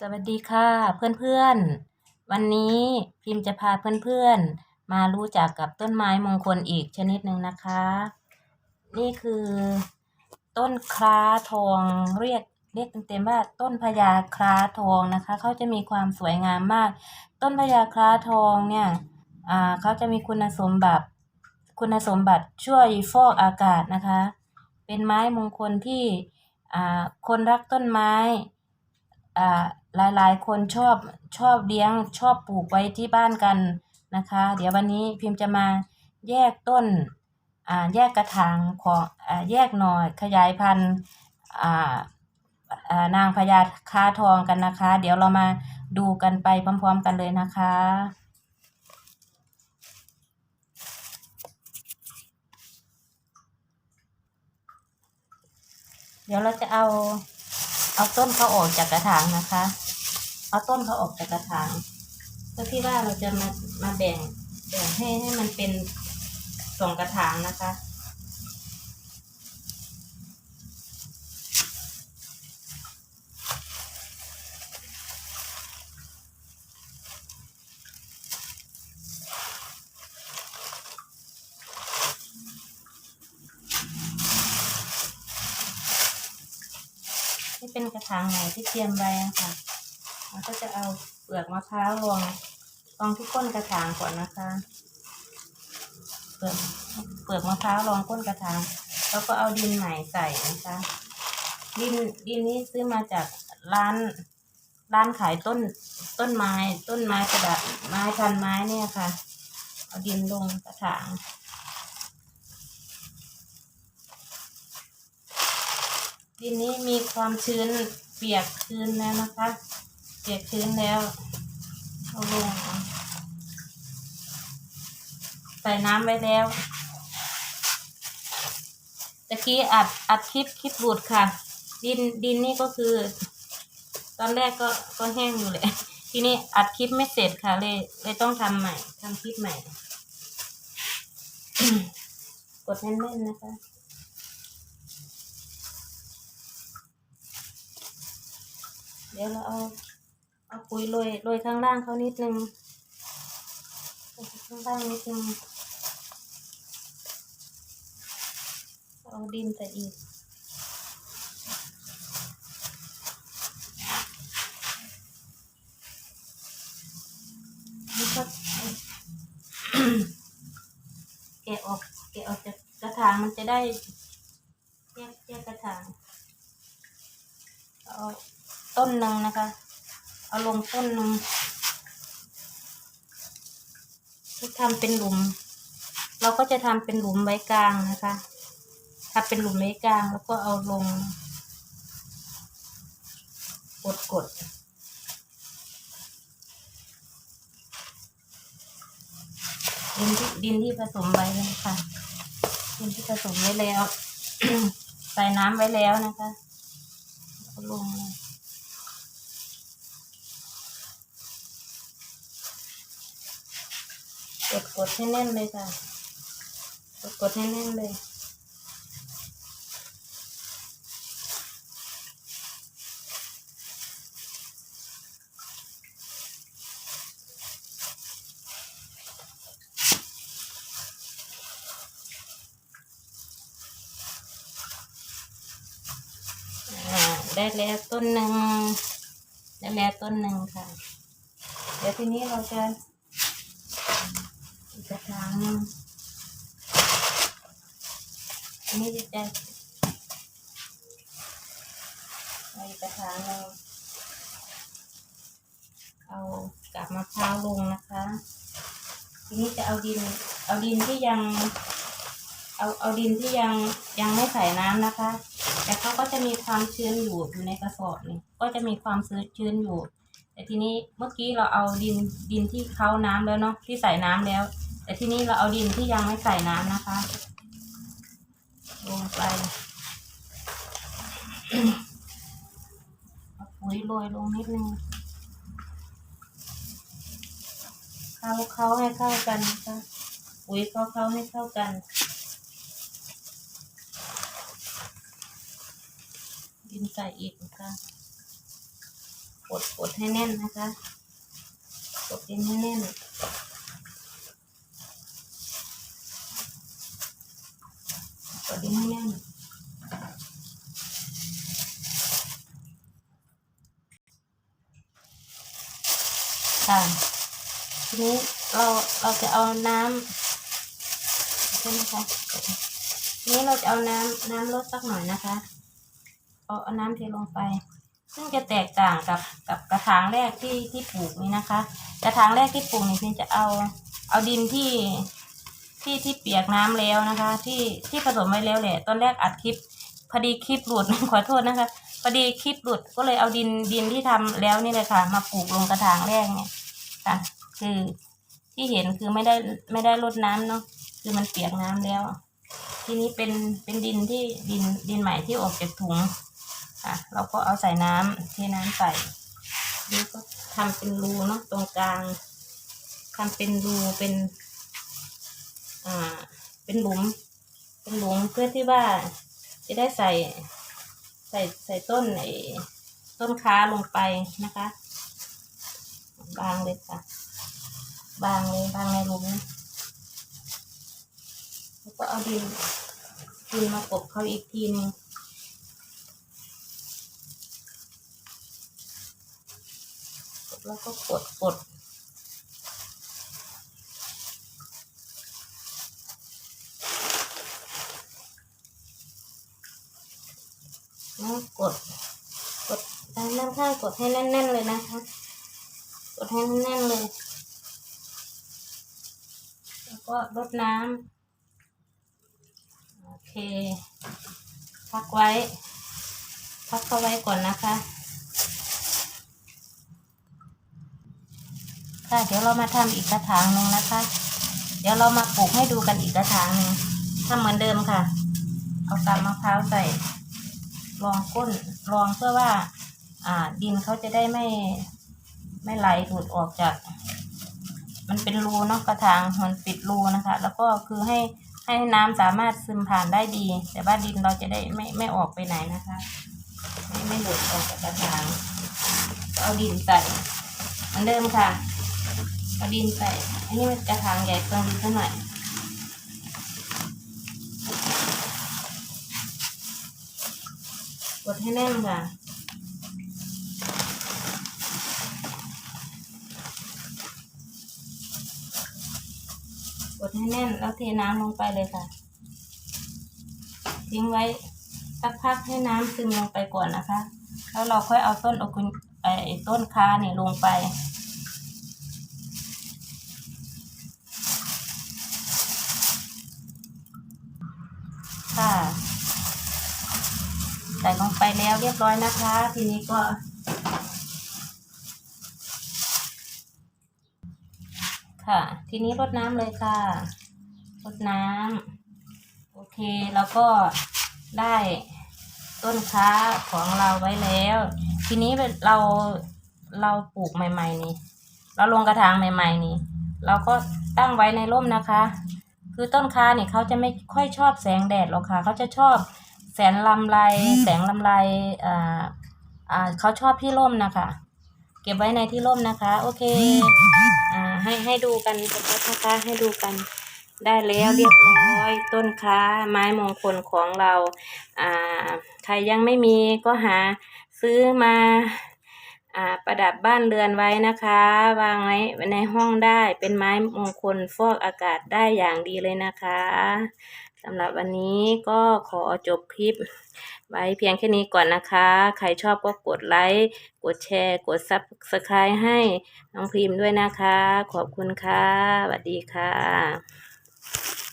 สวัสดีค่ะเพื่อนๆ วันนี้พิมพ์จะพาเพื่อนๆ มารู้จักกับต้นไม้มงคลอีกชนิดหนึ่งนะคะ นี่คือ ต้นคล้าทองเรียกเรียกเต็มๆว่าต้นพญาคล้าทองนะคะ เขาจะมีความสวยงามมาก ต้นพญาคล้าทองเนี่ยอ่าเขาจะมีคุณสมบัติคุณสมบัติช่วยฟอกอากาศนะคะ เป็นไม้มงคลที่อ่าคนรักต้นไม้ อ่ายหลายคนชอบชอบเลี้ยงชอบปลูกไว้ที่บ้านกันนะคะ เดี๋ยววันนี้พิมพ์จะมาแยกต้นแยกกระถางของอแยกหน่อยขยายพันธุ์นางพญาคาทองกันนะคะ เดี๋ยวเรามาดูกันไปพร้อมๆกันเลยนะคะเดี๋ยวเราจะเอา เอาต้นเขาออกจากกระถางนะคะ เอาต้นเขาออกจากกระถางเพื่อที่ว่าเราจะมามาแบ่งแบ่งให้ให้มันเป็นสองกระถางนะคะ เป็นกระถางใหม่ที่เตรียมไว้นะคะเราก็จะเอาเปลือกมะพร้าวลงลองที่ก้นกระถางก่อนนะคะ เปลือกเปลือกมะพร้าวลองก้นกระถาง แล้วก็เอาดินใหม่ใส่นะคะ ดินดินนี้ซื้อมาจากร้านร้านขายต้นต้นไม้ ต้นไม้กระดาษไม้พันไม้เนี่ยค่ะ เอาดินลงกระถาง ดินนี้มีความชื้นเปียกชื้นแล้วนะคะ เปียกชื้นแล้วเอาลงใส่น้ำไว้แล้วตะกี้อัดอัดคลิปคลิปหลุดค่ะ ดินดินนี่ก็คือ ตอนแรกก็ก็แห้งอยู่เลยทีนี้อัดคลิปไม่เสร็จค่ะเลยเลยต้องทำใหม่ทำคลิปใหม่ กดแน่นๆนะคะ เดี๋ยวเราเอาเอาปุ๋ยโรยโรยข้างล่างเขานิดนึงข้างล่างนิดนึงเอาดินใส่อีกนี่ก็แกะออกแกะออกจากกระถางมันจะได้แยกแยกกระถางเอา ต้นหนึ่งนะคะ เอาลงต้นหนึ่งที่ทำเป็นหลุม เราก็จะทำเป็นหลุมไว้กลางนะคะทำเป็นหลุมไว้กลางแล้วก็เอาลง กดกดดินที่ดินที่ผสมไว้นะคะดินที่ผสมไว้แล้ว ใส่น้ำไว้แล้วนะคะลงเลย กดกดให้แน่นเลยค่ะกดกดให้แน่นเลยอ่าได้แล้วต้นหนึ่งได้แล้วต้นหนึ่งค่ะ เดี๋ยวทีนี้เราจะ อีกกระถางห นึงอันนี้จะเอาอีกกระถางหนึ่งเอากาบมะพร้าวลงนะคะ ทีนี้จะเอาดิน เอาดินที่ยัง เอาเอาดินที่ยังยังไม่ใส่น้ำนะคะ แต่เขาก็จะมีความชื้นอยู่อยู่ในกระสอบนี่ก็จะมีความชื้นอยู่แต่ทีนี้เมื่อกี้เราเอาดินดินที่เขาน้ำแล้วเนาะที่ใส่น้ำแล้ว แต่ที่นี้เราเอาดินที่ยังไม่ใส่น้ำนะคะ ลงไปเอาปุ๋ยโรยลงนิดนึงเข้าเข้าให้เข้ากันนะคะปุ๋ยเข้าเข้าให้เข้ากันดินใส่อีกนะคะกดกดให้แน่นนะคะกดดินให้แน่น กดดินให้แน่น ค่ะทีนี้เราเราจะเอาน้ำใช่ไหมคะทีนี้เราจะเอาน้ำน้ำลดสักหน่อยนะคะเอาเอาน้ำเทลงไป ซึ่งจะแตกต่างกับกับกระถางแรกที่ที่ปลูกนี้นะคะ กระถางแรกที่ปลูกนี่เพียงจะเอาเอาดินที่ที่ที่เปียกน้ำแล้วนะคะ ที่ที่ผสมไว้แล้วแหละ ตอนแรกอัดคลิปพอดีคลิปหลุดขอโทษนะคะ พอดีคลิปหลุดก็เลยเอาดินดินที่ทำแล้วนี่เลยค่ะ มาปลูกลงกระถางแรกเนี่ยค่ะ คือที่เห็นคือไม่ได้ไม่ได้รดน้ำเนาะคือมันเปียกน้ำแล้ว ทีนี้เป็นเป็นดินที่ดินดินใหม่ที่ออกจากถุงค่ะเราก็เอาใส่น้ำเทน้ำใส่แล้วก็ทำเป็นรูเนาะตรงกลางทำเป็นรูเป็นอ่าเป็นหลุม เป็นหลุมเพื่อที่ว่าจะได้ใส่ ส่ใส่ต้นไอ้ต้นค้าลงไปนะคะ บางเลยค่ะ บางเลยบางในหลุมแล้วก็เอาดินดินมากบเขาอีกทีนึงแล้วก็กดกดแล้ว กด กดด้านข้างกดให้แน่น ๆ เลยนะคะ กดให้แน่นๆเลย แล้วก็รดน้ำโอเค พักไว้ พักเขาไว้ก่อนนะคะค่ะเดี๋ยวเรามาทำอีกกระถางหนึ่งนะคะ เดี๋ยวเรามาปลูกให้ดูกันอีกกระถางหนึ่งทำเหมือนเดิมค่ะ เอากาบมะพร้าวใส่ รองก้นรองเพื่อว่า อ่า ดินเขาจะได้ไม่ ไม่ไหลหลุดออกจาก มันเป็นรูเนาะกระถางมันปิดรูนะคะ แล้วก็คือให้ให้น้ำสามารถซึมผ่านได้ดี แต่ว่าดินเราจะได้ไม่ไม่ออกไปไหนนะคะ ไม่ไม่หลุดออกจากกระถางเอาดินใส่เหมือนเดิมค่ะเอาดินใส่อันนี้มันกระถางใหญ่เกินดินเท่าไหร่อย กดให้แน่นค่ะ กดให้แน่นแล้วเทน้ำลงไปเลยค่ะ ทิ้งไว้สักพักให้น้ำซึมลงไปก่อนนะคะ แล้วเราค่อยเอาต้นอกุนไอ้ต้นคาเนี่ยลงไปค่ะ ส่ลงไปแล้วเรียบร้อยนะคะ ทีนี้ก็ ค่ะ ทีนี้รดน้ำเลยค่ะรดน้ำโอเคแล้วก็ได้ต้นค้าของเราไว้แล้ว ทีนี้เราเราปลูกใหม่ ๆ นี่ เราลงกระถางใหม่ ๆ นี่ เราก็ตั้งไว้ในร่มนะคะ คือต้นค้าเนี่ยเขาจะไม่ค่อยชอบแสงแดดหรอกค่ะ เขาจะชอบ แสงลำไรแสงลำไรอ่าอ่าเขาชอบที่ร่มนะคะ เก็บไว้ในที่ร่มนะคะ โอเคอ่าให้ให้ดูกันชัดๆนะคะให้ดูกันได้แล้วเรียบร้อยต้นค้าไม้มงคลของเราอ่าใครยังไม่มีก็หาซื้อมาอ่า ประดับบ้านเรือนไว้นะคะ วางไว้ในห้องได้เป็นไม้มงคลฟอกอากาศได้อย่างดีเลยนะคะสำหรับวันนี้ก็ขอจบคลิป ไว้เพียงแค่นี้ก่อนนะคะ ใครชอบก็กดไลค์ กดแชร์ กดซับสไครต์ให้น้องพิมพ์ด้วยนะคะ ขอบคุณค่ะสวัสดีค่ะ